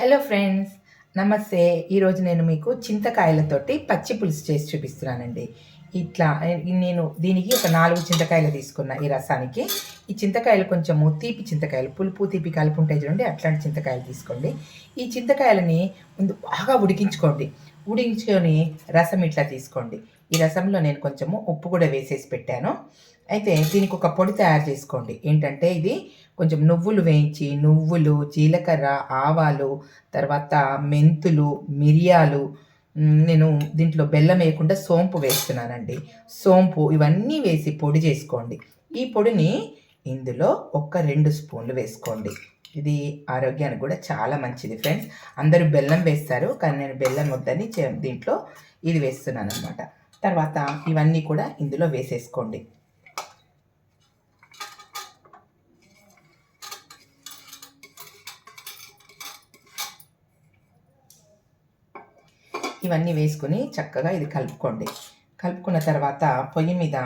Hello friends నమస్తే. ఈరోజు నేను మీకు చింతకాయలతోటి పచ్చి పులుసు చేసి చూపిస్తున్నానండి. ఇట్లా నేను దీనికి ఒక నాలుగు చింతకాయలు తీసుకున్నా ఈ రసానికి. ఈ చింతకాయలు కొంచెము తీపి చింతకాయలు పులుపు తీపి కలిపి ఉంటాయి చూడండి అట్లాంటి చింతకాయలు తీసుకోండి. ఈ చింతకాయలని ముందు బాగా ఉడికించుకోండి. ఉడికించుకొని రసం ఇట్లా తీసుకోండి. ఈ రసంలో నేను కొంచెము ఉప్పు కూడా వేసేసి పెట్టాను. అయితే దీనికి ఒక పొడి తయారు చేసుకోండి. ఏంటంటే ఇది కొంచెం నువ్వులు వేయించి నువ్వులు జీలకర్ర ఆవాలు తర్వాత మెంతులు మిరియాలు నేను దీంట్లో బెల్లం వేయకుండా సోంపు వేస్తున్నానండి. సోంపు ఇవన్నీ వేసి పొడి చేసుకోండి. ఈ పొడిని ఇందులో ఒక రెండు స్పూన్లు వేసుకోండి. ఇది ఆరోగ్యానికి కూడా చాలా మంచిది ఫ్రెండ్స్. అందరూ బెల్లం వేస్తారు కానీ నేను బెల్లం వద్దని దీంట్లో ఇది వేస్తున్నాను అనమాట తర్వాత ఇవన్నీ కూడా ఇందులో వేసేసుకోండి. ఇవన్నీ వేసుకుని చక్కగా ఇది కలుపుకోండి. కలుపుకున్న తర్వాత పొయ్యి మీద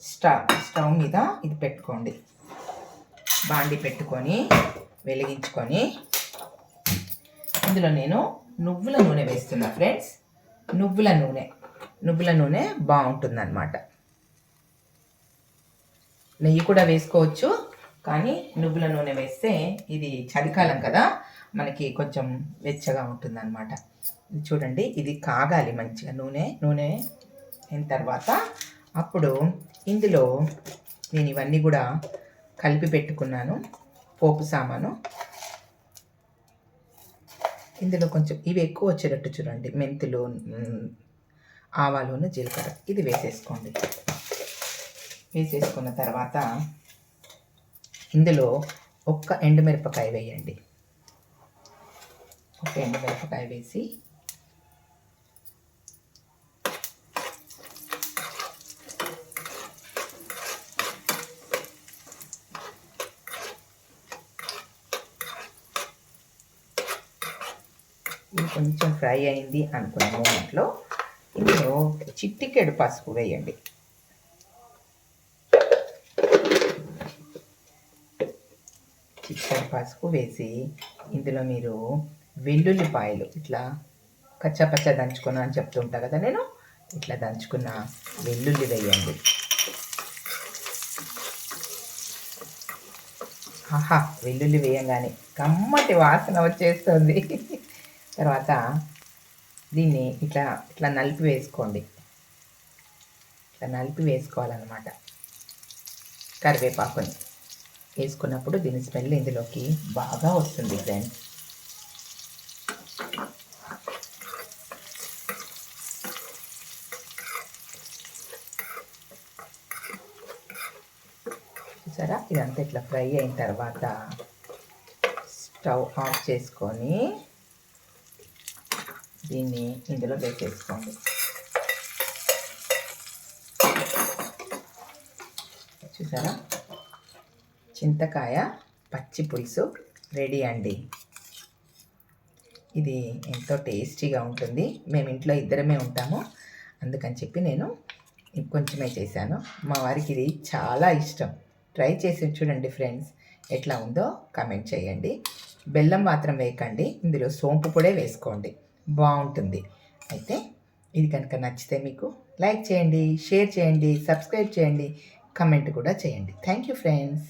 స్టవ్ స్టవ్ మీద ఇది పెట్టుకోండి. బాండి పెట్టుకొని వెలిగించుకొని. ఇందులో నేను నువ్వుల నూనె వేస్తున్నా ఫ్రెండ్స్. నువ్వుల నూనె. నువ్వుల నూనె బాగుంటుందన్నమాట. నెయ్యి కూడా వేసుకోవచ్చు కానీ నువ్వుల నూనె వేస్తే ఇది చలికాలం కదా మనకి కొంచెం వెచ్చగా ఉంటుందన్నమాట. చూడండి ఇది కాగాలి మంచిగా నూనె నూనె అయిన తర్వాత అప్పుడు ఇందులో నేను ఇవన్నీ కూడా కలిపి పెట్టుకున్నాను పోపు సామాను. ఇందులో కొంచెం ఇవి ఎక్కువ వచ్చేటట్టు చూడండి మెంతులు ఆవాలును జీలకర్ర. ఇది వేసేసుకోండి. వేసేసుకున్న తర్వాత ఇందులో ఒక్క ఎండుమిరపకాయ వేయండి. ఒక ఎండుమిరపకాయ వేసి ఇది కొంచెం ఫ్రై అయింది అనుకున్న మూమెంట్లో ఇందులో చిట్టికెడు పసుపు వేయండి. చిట్టెడు పసుపు వేసి ఇందులో మీరు వెల్లుల్లిపాయలు ఇట్లా కచ్చపచ్చ దంచుకున్నా అని చెప్తుంటా కదా నేను? ఇట్లా దంచుకున్న వెల్లుల్లి వేయండి. ఆహా వెల్లుల్లి వేయంగానే కమ్మటి వాసన వచ్చేస్తుంది. తర్వాత దీన్ని ఇట్లా ఇట్లా నలిపి వేసుకోండి. ఇట్లా నలిపి వేసుకోవాలన్నమాట. కరివేపాకుని వేసుకున్నప్పుడు దీని స్మెల్ ఇందులోకి బాగా వస్తుంది ఫ్రెండ్స్. చూసారా? ఇదంతా ఇట్లా ఫ్రై అయిన తర్వాత స్టవ్ ఆఫ్ చేసుకొని దీన్ని ఇందులో వేసేసుకోండి. చూసారా? చింతకాయ పచ్చి పులుసు రెడీ అండి. ఇది ఎంతో టేస్టీగా ఉంటుంది. మేము ఇంట్లో ఇద్దరమే ఉంటాము. అందుకని చెప్పి నేను కొంచెమే చేశాను. మా వారికి ఇది చాలా ఇష్టం. ట్రై చేసి చూడండి ఫ్రెండ్స్ ఎట్లా ఉందో కమెంట్ చేయండి. బెల్లం మాత్రం వేయకండి. ఇందులో సోంపు కూడా వేసుకోండి. బాగుంటుంది. అయితే ఇది కనుక నచ్చితే మీకు లైక్ చేయండి షేర్ చేయండి సబ్స్క్రైబ్ చేయండి కమెంట్ కూడా చేయండి. Thank you friends.